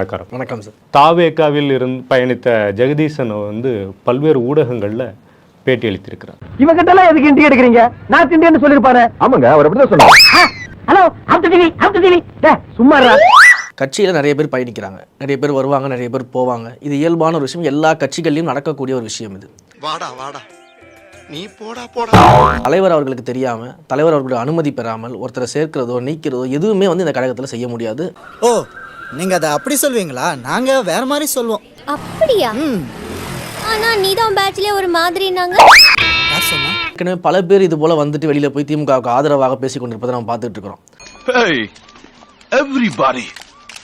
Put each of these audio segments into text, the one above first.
வணக்கம். வணக்கம் சார். தாவேக்காவில் இருந்து பயணித்த ஜெகதீசன் வந்து பல்வேறு ஊடகங்கள்ல பேட்டி அளித்திருக்கிறார். இவங்கிட்ட எல்லாம் எதுக்கு இன்டி எடுக்கிறீங்க? நான் திண்டின்னு சொல்லிருப்பாரு ஆமாங்க அவர் அப்படிதான் சொன்னார். Hello out TV out TV சும்மா இருடா. கட்சியில் நிறைய பேர் பயணிக்கிறாங்க. நிறைய பேர் வருவாங்க நிறைய பேர் போவாங்க. இது இயல்பான ஒரு விஷயம். எல்லா கட்சிகள்லையும் நடக்கக்கூடிய ஒரு விஷயம் இது. வாடா வாடா. நீ போடா போடா. தலைவர் அவர்களுக்கு தெரியாம தலைவர் அவர்களுடைய அனுமதி பெறாமல் ஒருத்தரை சேர்க்கிறதோ நீக்கிறதோ எதுவுமே வந்து இந்த கழகத்தில் செய்ய முடியாது. ஓ நீங்க அதை அப்படி சொல்வீங்களா? நாங்க வேற மாதிரி சொல்லுவோம் அப்படியா? ஆனா நீதான் பேட்ச்லயே ஒரு மாதிரினாங்க யார் சொன்னா? ஏற்கனவே பல பேர் இது போல வந்துட்டு வெளியில போய் திமுகவுக்கு ஆதரவாக பேசிக் கொண்டிருப்பதை நம்ம பார்த்துட்டு இருக்கிறோம். Everybody.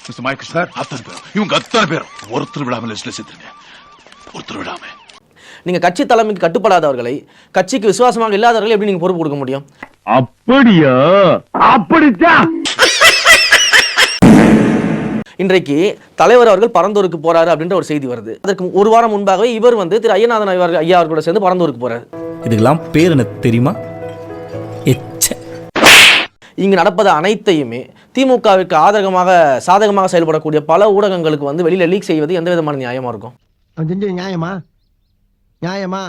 மிஸ்டர் மைக்கேல் சார் அத்தனை பேரும். இவங்க அத்தனை பேரும். ஒருத்தர் விடாம லிஸ்ட்ல சேர்த்துருங்க. ஒருத்தர் விடாம. நீங்க கட்சி தலைமைக்கு கட்டுப்படாதவர்களை கட்சிக்கு விசுவாசமாக இல்லாதவர்களை எப்படி நீங்க பொறுப்பு கொடுக்க முடியும்? அப்படியா? அப்படித்தான். இன்றைக்கு தலைவர் அவர்கள் பரந்தூருக்கு போறாரு அப்படின்ற ஒரு செய்தி வருது. அதற்கு ஒரு வாரம் முன்பாகவே இவர் வந்து திரு ஐயநாதன் ஐயா ஐயா அவர்களோட சேர்ந்து பரந்தூருக்கு போறாரு. இதுக்கெல்லாம் பேர் எனக்கு தெரியுமா? எச்ச. இங்கு நடப்பது அனைத்தையுமே திமுகவிற்கு ஆதகமாக சாதகமாக செயல்படக்கூடிய பல ஊடகங்களுக்கு வந்து வெளியில லீக் செய்வது எந்த விதமான நியாயமா இருக்கும்? செஞ்சது நியாயமா? நியாயமா?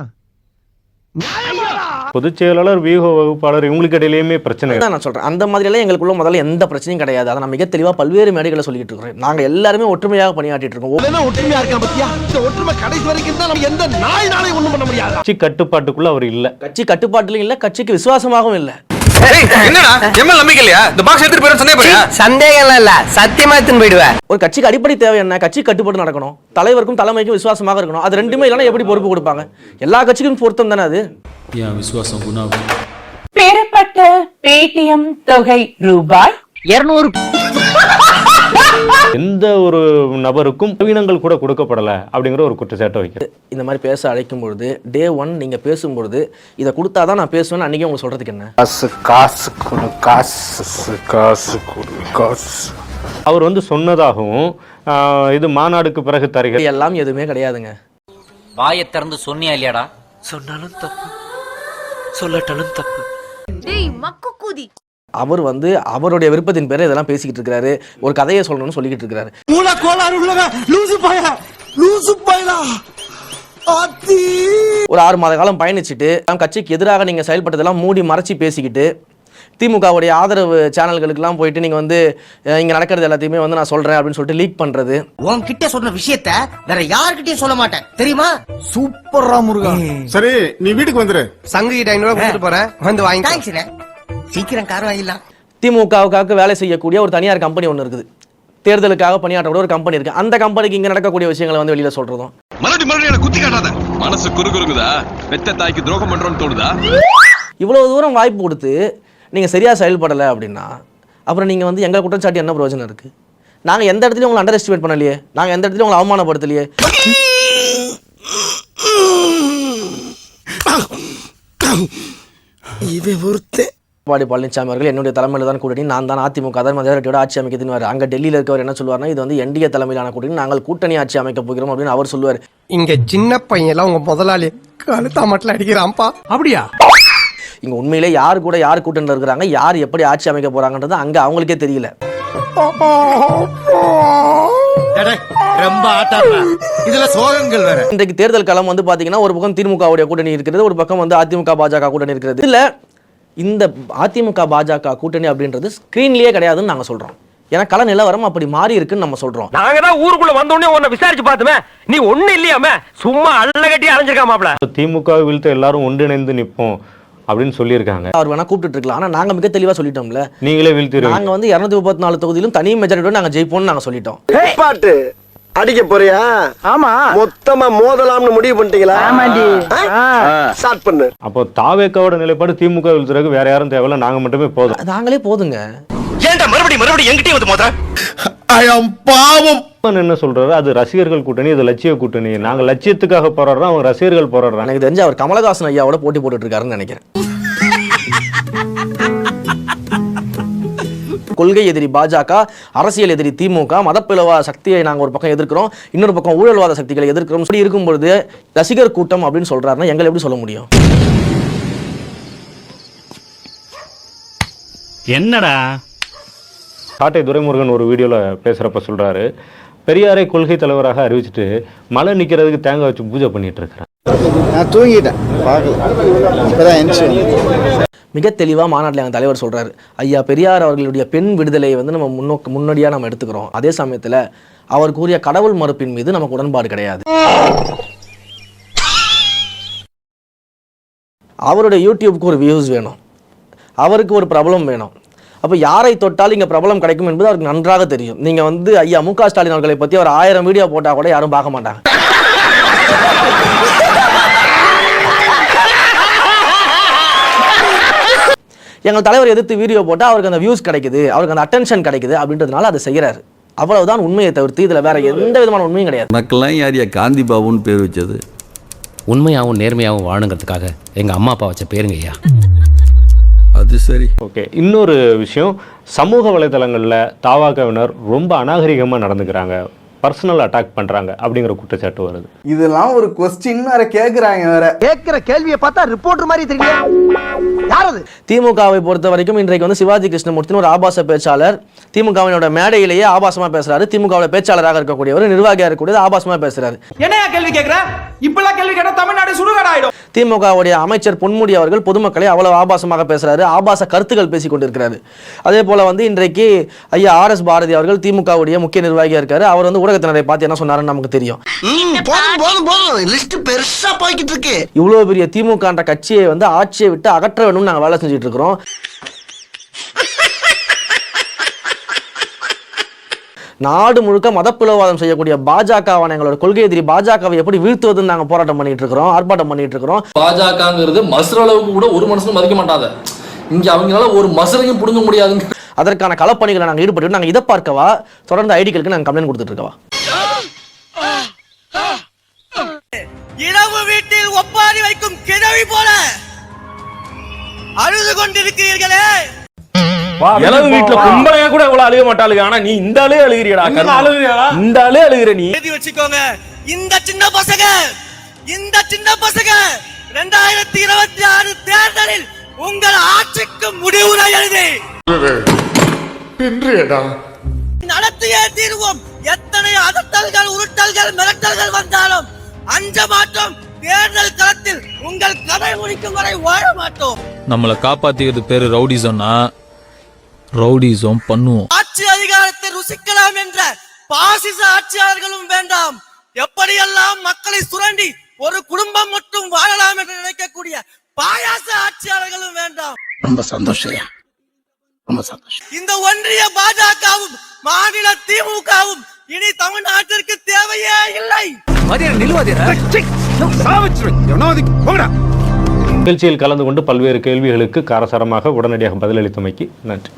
பொதுச் செயலாளர் வியூக வகுப்பாளர் இவங்களுக்கு இடையிலேயுமே பிரச்சனை. இருக்கு. நான் சொல்றேன். அந்த மாதிரி எல்லாம் எங்களுக்குள்ள முதல்ல எந்த பிரச்சனையும் கிடையாது. அதை நான் மிக தெளிவா பல்வேறு மேடைகளை சொல்லிட்டு இருக்கிறேன். நாங்க எல்லாருமே ஒற்றுமையாக பணியாற்றிட்டு இருக்கோம். ஒவ்வொரு- ஒற்றுமையா இருக்கான் பத்தியா? இந்த ஒற்றுமை கடைசி வரைக்கும் தான் நம்ம எந்த நாய் நாளை ஒண்ணும் பண்ண முடியாது? கட்சி கட்டுப்பாட்டுக்குள்ள அவர் இல்ல. கட்சி கட்டுப்பாட்டிலும் இல்ல கட்சிக்கு விசுவாசமாகவும் இல்ல. என்னடா? எம்எல் நம்பிக்கை இல்லையா இந்த பாக்ஸ் எடுத்துட்டு போயிரும் சந்தேக சந்தேகம் இல்ல. சத்தியமா எடுத்துன்னு போயிடுவேன் ஒரு கட்சிக்கு அடிப்படை தேவை என்ன? கட்சி கட்டுப்பாடு நடக்கணும். தலைவருக்கும் தலைமைக்கும் விசுவாசமாக இருக்கணும். அது ரெண்டுமே இல்லைன்னா எப்படி பொறுப்பு கொடுப்பாங்க? எல்லா கட்சிக்கும் பொருத்தம் தானே அது? என் விசுவாசம் குணாவும் பெறப்பட்ட பேடிஎம் தொகை ரூபாய் இருநூறு எந்த ஒரு நபருக்கும் நவீனங்கள் கூட கொடுக்கப்படல அப்படிங்கிற ஒரு குற்றச்சாட்டை வைக்கிறார் இந்த மாதிரி பேச அழைக்கும் பொழுது டே ஒன் நீங்க பேசும்பொழுது இதை கொடுத்தாதான் நான் பேசுவேன்னு அன்னைக்கு உங்களுக்கு சொல்றதுக்கு என்ன? காசு காசு கொடு காசு காசு கொடு காசு. அவர் வந்து சொன்னதாகவும் இது மாநாடுக்கு பிறகு தருகிற இது எல்லாம் எதுவுமே கிடையாதுங்க. வாயை திறந்து சொன்னியா இல்லையாடா? சொன்னாலும் தப்பு. சொல்லட்டாலும் தப்பு. டேய் மக்கு கூதி. அவர் வந்து அவருடைய விருப்பத்தின் பேரை இதெல்லாம் பேசிக்கிட்டு இருக்காரு ஒரு கதையை சொல்லணும்னு சொல்லிக்கிட்டு இருக்காரு மூல கோளாறு உள்ளவன் லூசு பாயா லூசு பாயலா. ஆத்தி. ஒரு ஆறு மாத காலம் பயணிச்சுட்டு நம் கட்சிக்கு எதிராக நீங்க செயல்பட்டதெல்லாம் மூடி மறைச்சி பேசிக்கிட்டு திமுகவுடைய ஆதரவு சேனல்களுக்கெல்லாம் போயிட்டு நீங்க வந்து இங்க நடக்கிறது எல்லாத்தையுமே வந்து நான் சொல்றேன் அப்படின்னு சொல்லிட்டு லீக் பண்றது. உன்கிட்ட சொன்ன விஷயத்த வேற யார்கிட்டயும் சொல்ல மாட்டேன். தெரியுமா? சூப்பர்ரா முருகா. சரி நீ வீட்டுக்கு வந்துரு. சங்கு கிட்ட ஐநூறு போறேன். வந்து வாங்கி தேங்க்ஸ் சீக்கிரம் கார் வாங்கிடலாம். திமுகவுக்காக வேலை செய்யக்கூடிய ஒரு தனியார் கம்பெனி ஒன்று இருக்குது. தேர்தலுக்காக பணியாற்றக்கூடிய ஒரு கம்பெனி இருக்கு. அந்த கம்பெனிக்கு இங்க நடக்கக்கூடிய விஷயங்களை வந்து வெளியில சொல்றதும். மறுபடியும் மறுபடியும் குத்தி காட்டாத. மனசு குறுகுறுங்குதா பெத்த தாய்க்கு துரோகம் பண்றோம்னு தோணுதா? இவ்வளவு தூரம் வாய்ப்பு கொடுத்து நீங்க சரியா செயல்படலை அப்படின்னா அப்புறம் நீங்க வந்து எங்களை குற்றச்சாட்டு என்ன பிரயோஜனம் இருக்கு? நாங்க எந்த இடத்துலயும் உங்களை அண்டர் எஸ்டிமேட் பண்ணலையே. நாங்க எந்த இடத்துலயும் உங்களை அவமானப்படுத்தலையே. இவன் ஒருத்தன். எடப்பாடி பழனிசாமி அவர்கள் என்னுடைய தலைமையில் தான் கூட்டணி. நான் தான் அதிமுக தான் மெஜாரிட்டியோட ஆட்சி அமைக்கிறதுன்னு அங்கே டெல்லியில் இருக்கவர் என்ன சொல்லுவார்னா இது வந்து என்டிஏ தலைமையிலான கூட்டணி. நாங்கள் கூட்டணி ஆட்சி அமைக்க போகிறோம் அப்படின்னு அவர் சொல்லுவார். இங்க சின்ன பையன் எல்லாம் உங்க முதலாளி கழுத்தா மட்டும் அடிக்கிறான்ப்பா. அப்படியா? இங்க உண்மையிலே யார் கூட யார் கூட்டணியில் இருக்கிறாங்க யார் எப்படி ஆட்சி அமைக்க போறாங்கன்றது அங்க அவங்களுக்கே தெரியல. ரொம்ப இதுல சோகங்கள் வேற. இன்றைக்கு தேர்தல் களம் வந்து பாத்தீங்கன்னா ஒரு பக்கம் திமுகவுடைய கூட்டணி இருக்கிறது ஒரு பக்கம் வந்து அதிமுக பாஜக கூட்டணி இருக்கிறது. இல்ல இந்த அதிமுக பாஜக கூட்டணி அப்படின்றது ஸ்கிரீன்லயே கிடையாதுன்னு நாங்க சொல்றோம். ஏன்னா கள நிலவரம் அப்படி மாறி இருக்குன்னு நம்ம சொல்றோம். நாங்க தான் ஊருக்குள்ள வந்த உடனே உன்னை விசாரிச்சு பார்த்துமே. நீ ஒண்ணு இல்லையாமே? சும்மா அள்ள கட்டி அரைஞ்சிருக்காமாப்ல திமுக வீழ்த்த எல்லாரும் ஒன்றிணைந்து நிற்போம் அப்படின்னு சொல்லியிருக்காங்க. அவர் வேணா கூப்பிட்டு இருக்கலாம். ஆனா நாங்க மிக தெளிவா சொல்லிட்டோம்ல. நீங்களே வீழ்த்திடுவீங்க. நாங்க வந்து இருநூத்தி முப்பத்தி நாலு தொகுதியிலும் தனி மெஜாரிட்டியோட நாங்க ஜெயிப்போம்னு நாங்க சொல்லிட்டோம். பாட்டு. அடிக்க போறியா? ஆமா. மொத்தமா மோதலாம்னு முடிவு பண்ணிட்டீங்களா? ஆமாண்டி. ஸ்டார்ட் பண்ணு. அப்போ தாவேக்காவோட நிலைப்பாடு திமுக வீழ்த்துறதுக்கு வேற யாரும் தேவையில்ல. நாங்க மட்டுமே போதும். நாங்களே போதுங்க. ஏன்டா மறுபடியும் மறுபடியும் எங்கிட்டே வந்து மோத ஐ அம் பாவம். என்ன சொல்றாரு? அது ரசிகர்கள் கூட்டணி அது லட்சிய கூட்டணி. நாங்க லட்சியத்துக்காக போராடுறோம் அவங்க ரசிகர்கள் போராடுறாங்க. எனக்கு தெரிஞ்சு அவர் கமலஹாசன் ஐயாவோட போட்டி போட்டுட்டு இருக்காருன்னு நினைக்கிறேன். கொள்கை எதிரி பாஜக அரசியல் எதிரி திமுக மதப்பிளவா சக்தியை நாங்க ஒரு பக்கம் எதிர்க்கிறோம் இன்னொரு பக்கம் ஊழல்வாத சக்திகளை எதிர்க்கிறோம். இப்படி இருக்கும் பொழுது ரசிகர் கூட்டம் அப்படின்னு சொல்றாருன்னா எங்களை எப்படி சொல்ல முடியும்? என்னடா? காட்டை துரைமுருகன் ஒரு வீடியோல பேசுறப்ப சொல்றாரு. பெரியாரை கொள்கை தலைவராக அறிவிச்சிட்டு மழை நிற்கிறதுக்கு தேங்காய் வச்சு பூஜை பண்ணிட்டு இருக்கிறாங்க நான் தூங்கிட்டேன் பார்க்கல. இப்பதான் மிக தெளிவாக மாநாட்டில் எங்கள் தலைவர் சொல்கிறார் ஐயா பெரியார் அவர்களுடைய பெண் விடுதலையை வந்து நம்ம முன்னோக்கு முன்னோடியாக நம்ம எடுத்துக்கிறோம். அதே சமயத்தில் அவர் கூறிய கடவுள் மறுப்பின் மீது நமக்கு உடன்பாடு கிடையாது. அவருடைய யூடியூப்க்கு ஒரு வியூஸ் வேணும். அவருக்கு ஒரு பிரபலம் வேணும். அப்போ யாரை தொட்டாலும் இங்கே பிரபலம் கிடைக்கும் என்பது அவருக்கு நன்றாக தெரியும். நீங்கள் வந்து ஐயா மு க ஸ்டாலின் அவர்களை பற்றி அவர் ஆயிரம் வீடியோ போட்டால் கூட யாரும் பார்க்க மாட்டாங்க. எங்கள் தலைவர் எதிர்த்து வீடியோ போட்டால் அவருக்கு அந்த வியூஸ் கிடைக்குது அவருக்கு அந்த அட்டென்ஷன் கிடைக்குது அப்படின்றதுனால அதை செய்கிறாரு. அவ்வளவுதான் உண்மையை தவிர்த்து இதில் வேற எந்த விதமான உண்மையும் கிடையாது. உனக்கெல்லாம் யாரியா காந்தி பாபுன்னு பேர் வச்சது? உண்மையாகவும் நேர்மையாகவும் வாழுங்கிறதுக்காக எங்கள் அம்மா அப்பா வச்ச பேருங்க ஐயா. அது சரி. ஓகே இன்னொரு விஷயம் சமூக வலைதளங்களில் தாவாகவினர் ரொம்ப அநாகரிகமாக நடந்துக்கிறாங்க. பர்சனல் அட்டாக் பண்ணுறாங்க அப்படிங்கிற குற்றச்சாட்டு வருது. இதெல்லாம் ஒரு கொஸ்டின் வேற கேக்குறாங்க வேற. கேக்குற கேள்வியை பார்த்தா ரிப்போர்ட்டர் மாதிரி தெரியல யார் அது? திமுகவை பொறுத்த வரைக்கும் இன்றைக்கு வந்து சிவாஜி கிருஷ்ணமூர்த்தின்னு ஒரு ஆபாச பேச்சாளர் திமுகவினோட மேடையிலேயே ஆபாசமா பேசுறாரு. திமுகவோட பேச்சாளராக இருக்கக்கூடியவர் நிர்வாகியாக இருக்கக்கூடியது ஆபாசமா பேசுறாரு. என்னையா கேள்வி கேக்குற? இப்பெல்லாம் கேள்வி கேட்டா தமிழ்நாடு சுடுகாடு ஆயிடும் திமுகவுடைய அமைச்சர் பொன்முடி அவர்கள் பொதுமக்களை அவ்வளவு ஆபாசமாக பேசுறாரு. ஆபாச கருத்துக்கள் பேசிக் கொண்டிருக்கிறாரு அதே போல வந்து இன்றைக்கு ஐயா ஆர் எஸ் பாரதி அவர்கள் திமுகவுடைய முக்கிய நிர்வாகியா இருக்காரு. அவர் வந்து ஊடகத்தினரை பார்த்து என்ன சொன்னாருன்னு நமக்கு தெரியும். போதும் போதும் போதும். லிஸ்ட் பெருசா போய்கிட்டு இருக்கு இவ்வளவு பெரிய திமுகன்ற கட்சியை வந்து ஆட்சியை விட்டு அகற்ற வேணும்னு நாங்க வேலை செஞ்சுட்டு இருக்கிறோம் நாடு முழுக்க மதப்பிளவாதம் செய்யக்கூடிய பாஜகவான எங்களோட கொள்கை எதிரி பாஜகவை எப்படி வீழ்த்துவதுன்னு நாங்க போராட்டம் பண்ணிட்டு இருக்கிறோம் ஆர்ப்பாட்டம் பண்ணிட்டு இருக்கிறோம் பாஜகங்கிறது மசுர அளவுக்கு கூட ஒரு மனுஷனும் மதிக்க மாட்டாத. இங்க அவங்களால ஒரு மசுரையும் புடுங்க முடியாதுங்க. அதற்கான களப்பணிகளை நாங்கள் ஈடுபட்டு நாங்கள் இதை பார்க்கவா? தொடர்ந்து ஐடிகளுக்கு நாங்கள் கம்ப்ளைண்ட் கொடுத்துட்டு இருக்கவா? இரவு வீட்டில் ஒப்பாரி வைக்கும் கிழவி போல அழுது கொண்டிருக்கிறீர்களே. இளவு வீட்டுல கும்பலையா கூட இவ்வளவு அழுக மாட்டாளுங்க. ஆனா நீ இந்த ஆளே அழுகிறியடா இந்த ஆளே அழுகிற நீ. எழுதி வச்சுக்கோங்க. இந்த சின்ன பசங்க இந்த சின்ன பசங்க ரெண்டாயிரத்தி இருபத்தி ஆறு தேர்தலில் உங்கள் ஆட்சிக்கு முடிவுரை எழுதி. நடத்தியே தீர்வோம். எத்தனை அதட்டல்கள் உருட்டல்கள் மிரட்டல்கள் வந்தாலும் அஞ்ச மாட்டோம். தேர்தல் களத்தில் உங்கள் கதை முடிக்கும் வரை வாழ மாட்டோம். நம்மளை காப்பாத்திக்கிறது பேரு ரவுடிசம்னா ரவுடிசம் பண்ணுவோம். ஆட்சி அதிகாரத்தை ருசிக்கலாம் என்ற பாசிச ஆட்சியாளர்களும் வேண்டாம். எப்படியெல்லாம் மக்களை சுரண்டி ஒரு குடும்பம் மட்டும் வாழலாம் என்று நினைக்கக்கூடிய பாயாச ஆட்சியாளர்களும் வேண்டாம். ரொம்ப சந்தோஷம் ரொம்ப சந்தோஷம். இந்த ஒன்றிய பாஜகவும் மாநில திமுகவும் இனி தமிழ்நாட்டிற்கு தேவையே இல்லை. நிகழ்ச்சியில் கலந்து கொண்டு பல்வேறு கேள்விகளுக்கு காரசாரமாக உடனடியாக பதிலளித்தமைக்கு நன்றி.